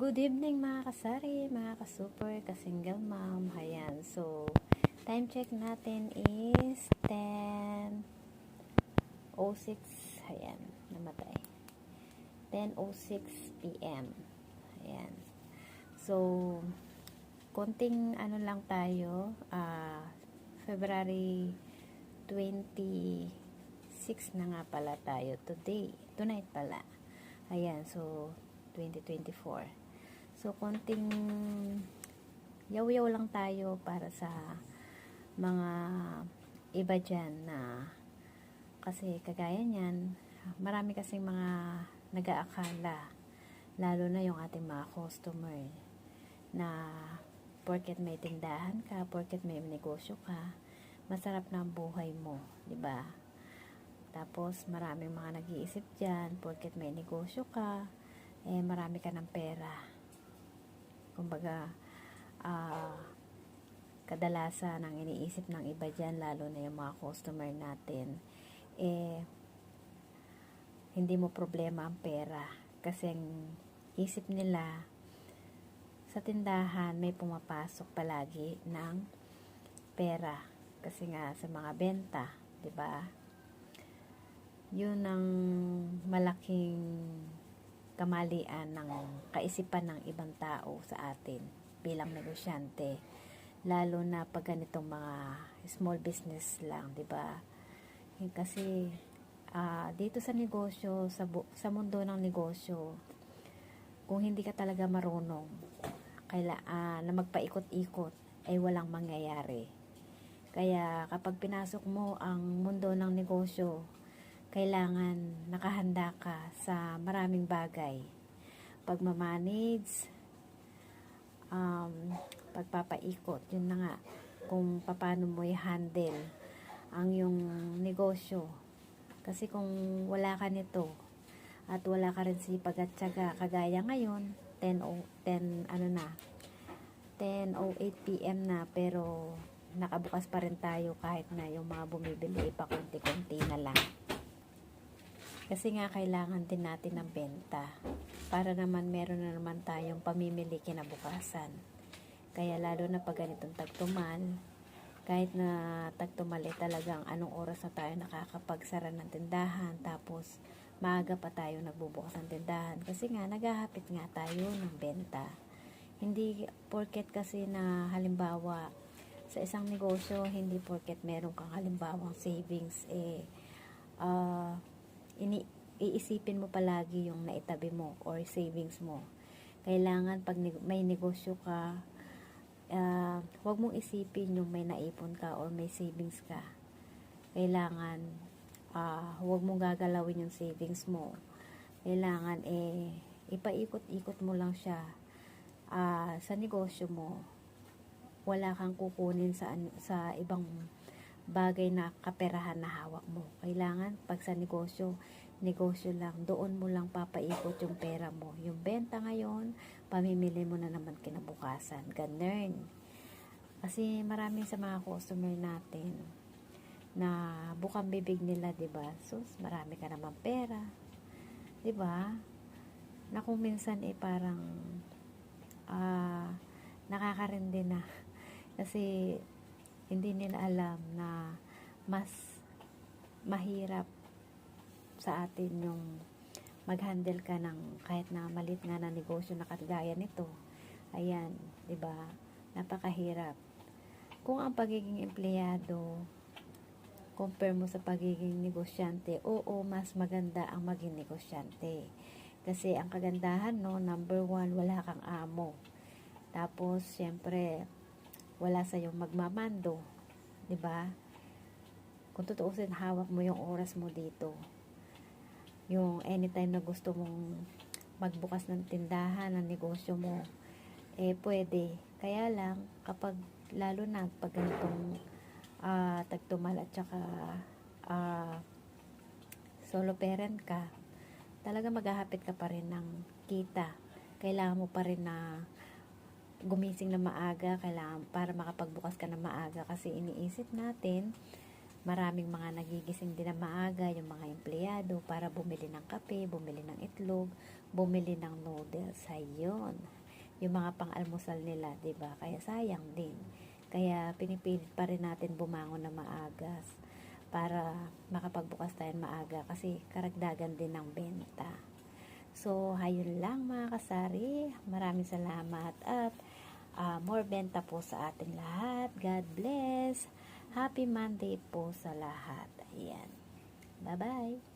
Good evening mga kasari, mga kasuper, ka-single mom. Ayan, so time check natin is 10.06. Ayan, namatay. 10.06 p.m. Ayan. So, konting ano lang tayo, ah, February 26 na nga pala tayo today. Tonight pala. Ayan, so 2024. So, konting yaw-yaw lang tayo para sa mga iba dyan na kasi kagaya niyan, marami kasing mga nag-aakala, lalo na yung ating mga customer na porket may tindahan ka, porket may negosyo ka, masarap na ang buhay mo, di ba? Tapos maraming mga nag-iisip diyan, porket may negosyo ka, eh marami ka ng pera. Kumbaga, ah kadalasan ang iniisip ng iba dyan, lalo na yung mga customer natin, eh, hindi mo problema ang pera. Kasi ang isip nila, sa tindahan may pumapasok palagi ng pera. Kasi nga sa mga benta, 'di ba? Yun ang malaking kamalian ng kaisipan ng ibang tao sa atin bilang negosyante. Lalo na pag ganitong mga small business lang, 'di ba? Kasi ah, dito sa negosyo, sa, sa mundo ng negosyo, kung hindi ka talaga marunong kaila, ah, na magpaikot-ikot, ay walang mangyayari. Kaya kapag pinasok mo ang mundo ng negosyo, kailangan nakahanda ka sa maraming bagay. Pagmamanage, um, pagpapaikot, yun na nga, kung paano mo i-handle ang yung negosyo. Kasi kung wala ka nito, at wala ka rin sipag at tiyaga, kagaya ngayon, 10, o, 10 ano na, 10.08 p.m. na, pero nakabukas pa rin tayo kahit na yung mga bumibili pa konti-konti na lang. Kasi nga kailangan din natin ng benta para naman meron na naman tayong pamimili kinabukasan. Kaya lalo na pag ganitong tagtumal, kahit na tagtumal eh talagang anong oras na tayo nakakapagsara ng tindahan tapos maaga pa tayo nagbubukas ng tindahan kasi nga naghahapit nga tayo ng benta. Hindi porket kasi na halimbawa sa isang negosyo, hindi porket meron kang halimbawang savings eh ah, ini iisipin mo palagi yung naitabi mo or savings mo. Kailangan pag may negosyo ka, ah, huwag mong isipin yung may naipon ka or may savings ka. Kailangan ah, huwag mong gagalawin yung savings mo. Kailangan eh ipaikot-ikot mo lang siya ah, sa negosyo mo. Wala kang kukunin sa sa ibang bagay na kaperahan na hawak mo. Kailangan pag sa negosyo, negosyo lang, doon mo lang papaikot yung pera mo. Yung benta ngayon, pamimili mo na naman kinabukasan. Ganun. Kasi marami sa mga customer natin na bukang bibig nila, 'di ba? Sus, marami ka naman pera. 'Di ba? Na kung minsan eh parang ah nakakarindi na kasi hindi nila alam na mas mahirap sa atin yung mag-handle ka ng kahit na malit nga na negosyo na kagaya nito. Ayan, 'di ba? Napakahirap. Kung ang pagiging empleyado compare mo sa pagiging negosyante, oo, mas maganda ang maging negosyante. Kasi ang kagandahan, no, number one, wala kang amo. Tapos, syempre, wala sa yung magmamando. 'di ba? Kung tutuusin, hawak mo yung oras mo dito. Yung anytime na gusto mong magbukas ng tindahan, ng negosyo mo, eh pwede. Kaya lang, kapag lalo na pag ganitong ah, tagtumal at saka ah, solo parent ka, talaga maghahapit ka pa rin ng kita. Kailangan mo pa rin na gumising na maaga, kailangan para makapagbukas ka na maaga kasi iniisip natin maraming mga nagigising din na maaga, yung mga empleyado para bumili ng kape, bumili ng itlog, bumili ng noodles. Ayun. Yung mga pang-almusal nila, 'di ba Kaya sayang din. Kaya pinipilit pa rin natin bumangon na maagas para makapagbukas tayo maaga kasi karagdagan din ng benta. So, hayun lang mga kasari. Maraming salamat at ah, more benta po sa ating lahat. God bless. Happy Monday po sa lahat. Ayan. Bye-bye.